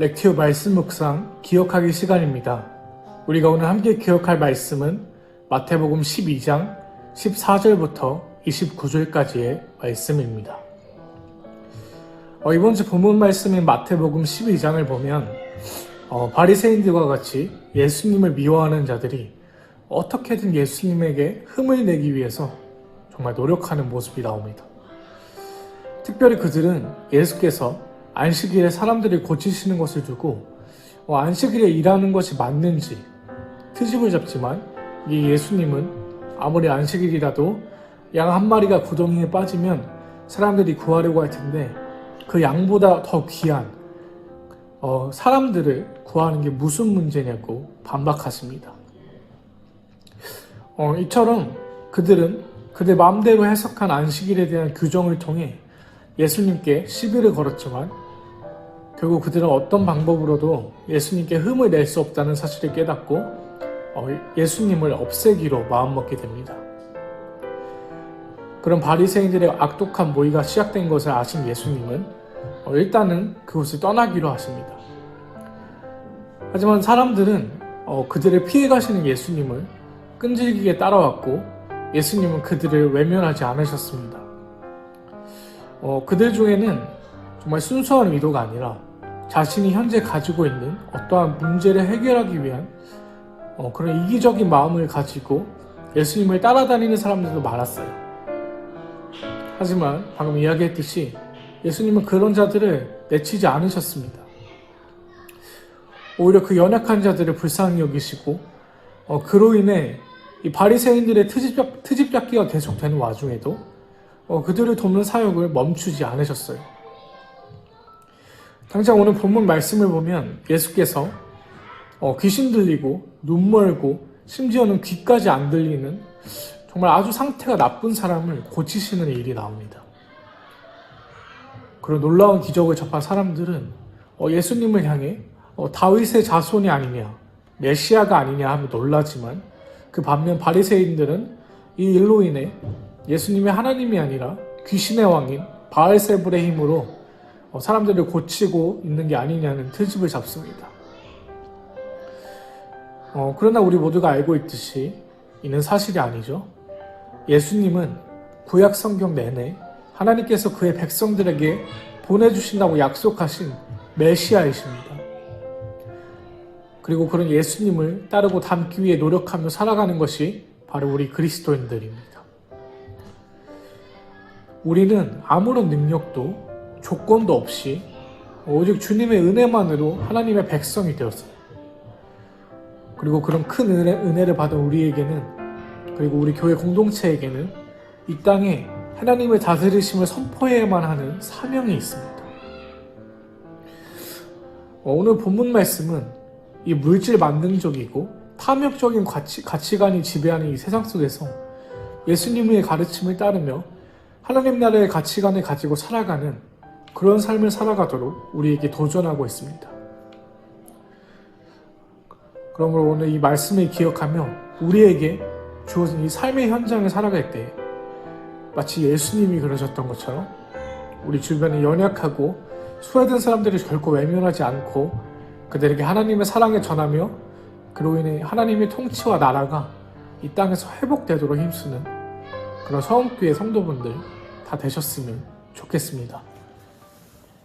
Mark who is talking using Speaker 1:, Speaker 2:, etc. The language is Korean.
Speaker 1: 렉티오 말씀 묵상 기억하기 시간입니다. 우리가 오늘 함께 기억할 말씀은 마태복음 12장 14절부터 29절까지의 말씀입니다. 어, 이번 주 본문 말씀인 마태복음 12장을 보면 어, 바리새인들과 같이 예수님을 미워하는 자들이 어떻게든 예수님에게 흠을 내기 위해서 정말 노력하는 모습이 나옵니다. 특별히 그들은 예수께서 안식일에 사람들을 고치시는 것을 두고 어, 안식일에 일하는 것이 맞는지 트집을 잡지만 이 예수님은 아무리 안식일이라도 양 한 마리가 구덩이에 빠지면 사람들이 구하려고 할 텐데 그 양보다 더 귀한 어, 사람들을 구하는 게 무슨 문제냐고 반박하십니다. 어, 이처럼 그들은 그들 마음대로 해석한 안식일에 대한 규정을 통해 예수님께 시비를 걸었지만 결국 그들은 어떤 방법으로도 예수님께 흠을 낼 수 없다는 사실을 깨닫고 어, 예수님을 없애기로 마음먹게 됩니다. 그런 바리새인들의 악독한 모의가 시작된 것을 아신 예수님은 어, 일단은 그곳을 떠나기로 하십니다. 하지만 사람들은 어, 그들을 피해 가시는 예수님을 끈질기게 따라왔고 예수님은 그들을 외면하지 않으셨습니다. 어, 그들 중에는 정말 순수한 의도가 아니라 자신이 현재 가지고 있는 어떠한 문제를 해결하기 위한 어, 그런 이기적인 마음을 가지고 예수님을 따라다니는 사람들도 많았어요. 하지만 방금 이야기했듯이 예수님은 그런 자들을 내치지 않으셨습니다. 오히려 그 연약한 자들을 불쌍히 여기시고 어, 그로 인해 이 바리새인들의 트집, 트집 잡기가 계속되는 와중에도 어, 그들을 돕는 사역을 멈추지 않으셨어요. 당장 오늘 본문 말씀을 보면 예수께서 어, 귀신 들리고 눈 멀고 심지어는 귀까지 안 들리는 정말 아주 상태가 나쁜 사람을 고치시는 일이 나옵니다. 그런 놀라운 기적을 접한 사람들은 어, 예수님을 향해 어, 다윗의 자손이 아니냐, 메시아가 아니냐 하며 놀라지만 그 반면 바리새인들은 이 일로 인해 예수님이 하나님이 아니라 귀신의 왕인 바알세불의 힘으로 어, 사람들을 고치고 있는 게 아니냐는 트집을 잡습니다. 어, 그러나 우리 모두가 알고 있듯이 이는 사실이 아니죠. 예수님은 구약 성경 내내 하나님께서 그의 백성들에게 보내주신다고 약속하신 메시아이십니다. 그리고 그런 예수님을 따르고 닮기 위해 노력하며 살아가는 것이 바로 우리 그리스도인들입니다. 우리는 아무런 능력도 조건도 없이 오직 주님의 은혜만으로 하나님의 백성이 되었어요. 그리고 그런 큰 은혜, 은혜를 받은 우리에게는 그리고 우리 교회 공동체에게는 이 땅에 하나님의 다스리심을 선포해야만 하는 사명이 있습니다. 어, 오늘 본문 말씀은 이 물질 만능적이고 탐욕적인 가치, 가치관이 지배하는 이 세상 속에서 예수님의 가르침을 따르며 하나님 나라의 가치관을 가지고 살아가는 그런 삶을 살아가도록 우리에게 도전하고 있습니다. 그러므로 오늘 이 말씀을 기억하며 우리에게 주어진 이 삶의 현장을 살아갈 때 마치 예수님이 그러셨던 것처럼 우리 주변에 연약하고 소외된 사람들이 결코 외면하지 않고 그들에게 하나님의 사랑을 전하며 그로 인해 하나님의 통치와 나라가 이 땅에서 회복되도록 힘쓰는 그런 서원교회 성도분들 다 되셨으면 좋겠습니다.